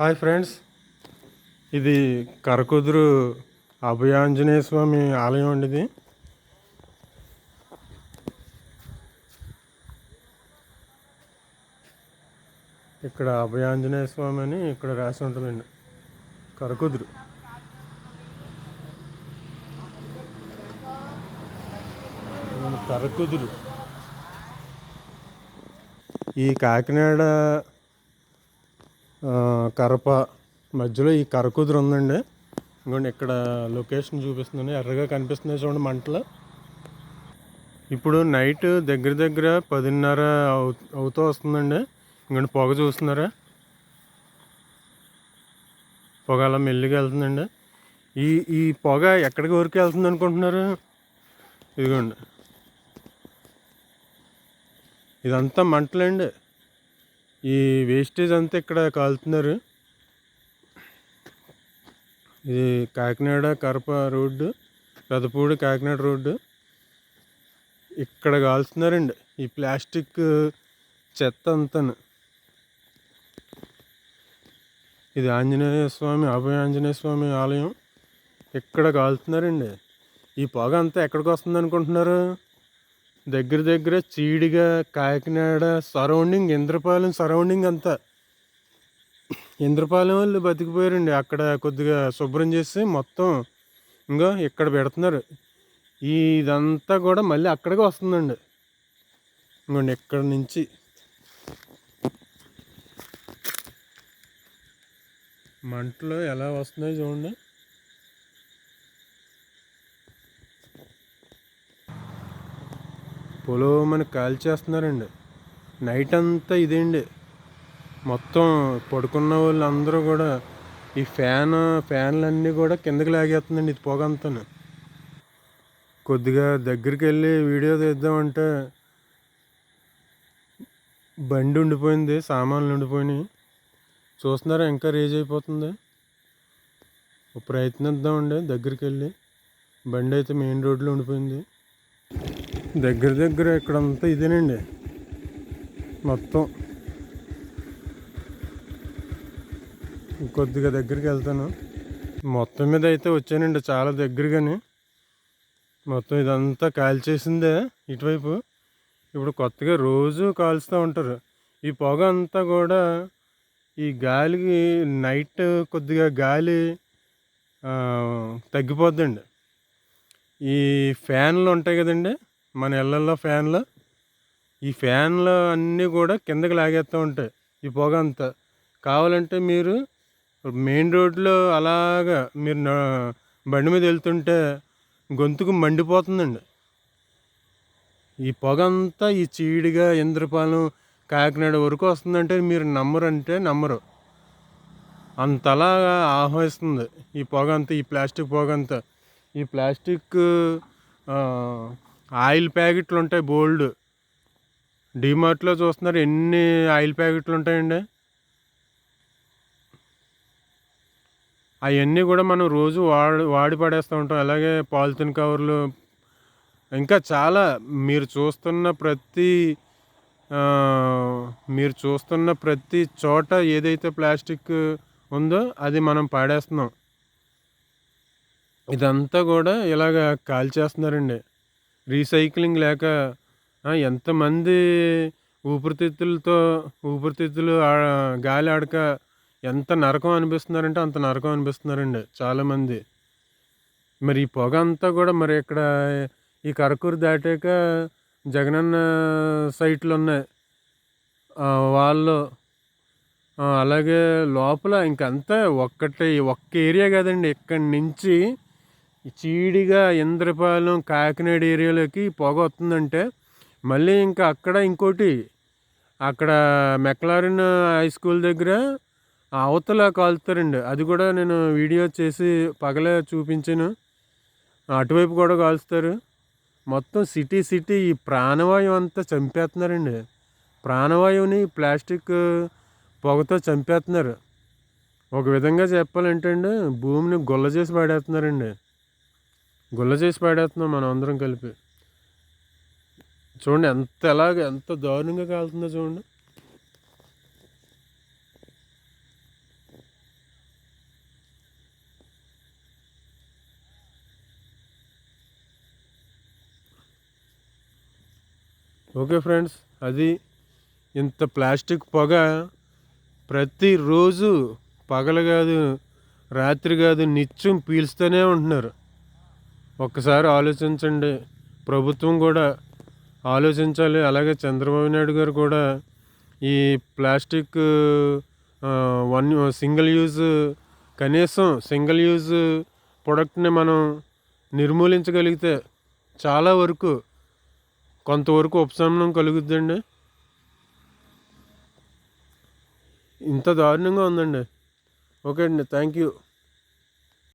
Hi friends. ఇది కరకుదురు అభయాంజనేయ స్వామి ఆలయం అండి ఇది. ఇక్కడ అభయాంజనేయ స్వామి అని ఇక్కడ రాసి ఉంటుందండి. కరకుదురు. కరకుదురు. ఈ కాకినాడ కరప మధ్యలో ఈ కరకుదురు ఉందండి. ఇంకోండి ఇక్కడ లొకేషన్ చూపిస్తుందండి ఎర్రగా కనిపిస్తున్నాయి చూడండి మంటలు. ఇప్పుడు నైట్ దగ్గర దగ్గర పదిన్నర అవు అవుతూ వస్తుందండి. ఇంకోండి పొగ చూస్తున్నారా? పొగ అలా మెల్లిగా వెళ్తుందండి. ఈ ఈ పొగ ఎక్కడికి వరకు వెళ్తుంది అనుకుంటున్నారు? ఇదిగోండి. ఇదంతా మంటలండి. ఈ వేస్టేజ్ అంతా ఇక్కడ కాలుతున్నారు. ఇది కాకినాడ కరప రోడ్డు పెదపూడి కాకినాడ రోడ్డు. ఇక్కడ కాల్స్తున్నారండి ఈ ప్లాస్టిక్ చెత్త అంతను. ఇది ఆంజనేయ స్వామి అభయ ఆంజనేయ స్వామి ఆలయం. ఇక్కడ కాలుతున్నారండి. ఈ పొగ అంతా ఎక్కడికి వస్తుంది అనుకుంటున్నారు దగ్గర దగ్గర చీడిగా కాకినాడ సరౌండింగ్ ఇంద్రపాలెం సరౌండింగ్ అంతా. ఇంద్రపాలెం వాళ్ళు బతికిపోయారండి. అక్కడ కొద్దిగా శుభ్రం చేసి మొత్తం ఇంకా ఇక్కడ పెడుతున్నారు. ఇదంతా కూడా మళ్ళీ అక్కడికి వస్తుందండి. ఇంకోండి ఇక్కడ నుంచి. మంటలు ఎలా వస్తున్నాయి చూడండి. పొలోమని కాల్చేస్తున్నారండి. నైట్ అంతా ఇదేండి. మొత్తం పడుకున్న వాళ్ళు అందరూ కూడా ఈ ఫ్యాన్ ఫ్యాన్లన్నీ కూడా కిందకి లాగేస్తుందండి ఇది పొగంతాను. కొద్దిగా దగ్గరికి వెళ్ళి వీడియో తీద్దామంటే బండి ఉండిపోయింది సామాన్లు ఉండిపోయినాయి. చూస్తున్నారా ఇంకా రేజ్ అయిపోతుంది. ప్రయత్నిద్దామండి దగ్గరికి వెళ్ళి బండి అయితే మెయిన్ రోడ్లో ఉండిపోయింది. దగ్గర దగ్గర ఇక్కడంతా ఇదేనండి. మొత్తం. కొద్దిగా దగ్గరికి వెళ్తాను. మొత్తం మీద అయితే వచ్చానండి చాలా దగ్గరగానే. మొత్తం ఇదంతా కాల్చేసిందే ఇటువైపు. ఇప్పుడు కొత్తగా రోజు కాల్స్తూ ఉంటారు. ఈ పొగ అంతా కూడా ఈ గాలికి నైట్ కొద్దిగా గాలి తగ్గిపోద్దండి. ఈ ఫ్యాన్లు ఉంటాయి కదండి మన ఇళ్ళల్లో ఫ్యాన్లు. ఈ ఫ్యాన్లు అన్నీ కూడా కిందకి లాగేస్తూ ఉంటాయి ఈ పొగ అంతా. కావాలంటే మీరు మెయిన్ రోడ్లో అలాగా మీరు నా- బండి మీద వెళ్తుంటే గొంతుకు మండిపోతుందండి. ఈ పొగ అంతా ఈ చీడిగా ఇంద్రపాలెం కాకినాడ వరకు వస్తుందంటే మీరు నమ్మరంటే నమ్మరు. అంతలాగా ఆహ్వానిస్తుంది ఈ పొగ అంతా ఈ ప్లాస్టిక్ పొగ అంతా. ఈ ప్లాస్టిక్ ఆయిల్ ప్యాకెట్లు ఉంటాయి బోల్డ్. డిమార్ట్లో చూస్తున్నారు ఎన్ని ఆయిల్ ప్యాకెట్లు ఉంటాయండి? అవన్నీ కూడా మనం రోజు వాడి వాడి పడేస్తూ ఉంటాం. అలాగే పాలిథిన్ కవర్లు. ఇంకా చాలా మీరు చూస్తున్న ప్రతి మీరు చూస్తున్న ప్రతి చోట ఏదైతే ప్లాస్టిక్ ఉందో అది మనం పాడేస్తున్నాం. ఇదంతా కూడా ఇలాగ కాల్చేస్తున్నారండి. రీసైక్లింగ్ లేక ఎంతమంది ఊపిరితిత్తులతో ఊపిరితిత్తులు ఆ- గాలి ఆడక ఎంత నరకం అనిపిస్తున్నారంటే అంత నరకం అనిపిస్తున్నారండి చాలామంది. మరి ఈ పొగ అంతా కూడా మరి ఇక్కడ ఈ కరకూరు దాటాక జగనన్న సైట్లు ఉన్నాయి. వాళ్ళు అలాగే లోపల ఇంకంతా ఒక్కటే ఒక్క ఏరియా కదండి ఇక్కడి నుంచి చీడిగా ఇంద్రపాలెం కాకినాడ ఏరియాలోకి పొగ వస్తుందంటే మళ్ళీ ఇంకా అక్కడ ఇంకోటి అక్కడ మెక్లారిన్ హై స్కూల్ దగ్గర అవతల కాలుస్తారండి. అది కూడా నేను వీడియో చేసి పగలే చూపించాను. అటువైపు కూడా కాలుస్తారు. మొత్తం సిటీ సిటీ ఈ ప్రాణవాయువు అంతా చంపేస్తున్నారండి. ప్రాణవాయువుని ప్లాస్టిక్ పొగతో చంపేస్తున్నారు. ఒక విధంగా చెప్పాలంటే అండి భూమిని గుల్ల చేసి పడేస్తున్నారండి. గుల్ల చేసి పాడేస్తున్నాం మనం అందరం కలిపి. చూడండి ఎంత ఎలాగ ఎంత దారుణంగా కాలుతుందో చూడండి. ఓకే ఫ్రెండ్స్ అది ఇంత ప్లాస్టిక్ పొగ ప్రతిరోజు పగలు కాదు రాత్రి కాదు నిత్యం పీల్స్తూనే ఉంటున్నారు. ఒక్కసారి ఆలోచించండి. ప్రభుత్వం కూడా ఆలోచించాలి. అలాగే చంద్రబాబు నాయుడు గారు కూడా ఈ ప్లాస్టిక్ వన్ సింగిల్ యూజ్ కనీసం సింగిల్ యూజ్ ప్రొడక్ట్ని మనం నిర్మూలించగలిగితే చాలా వరకు కొంతవరకు ఉపశమనం కలుగుద్దండి. ఇంత దారుణంగా ఉందండి. ఓకే అండి. Thank you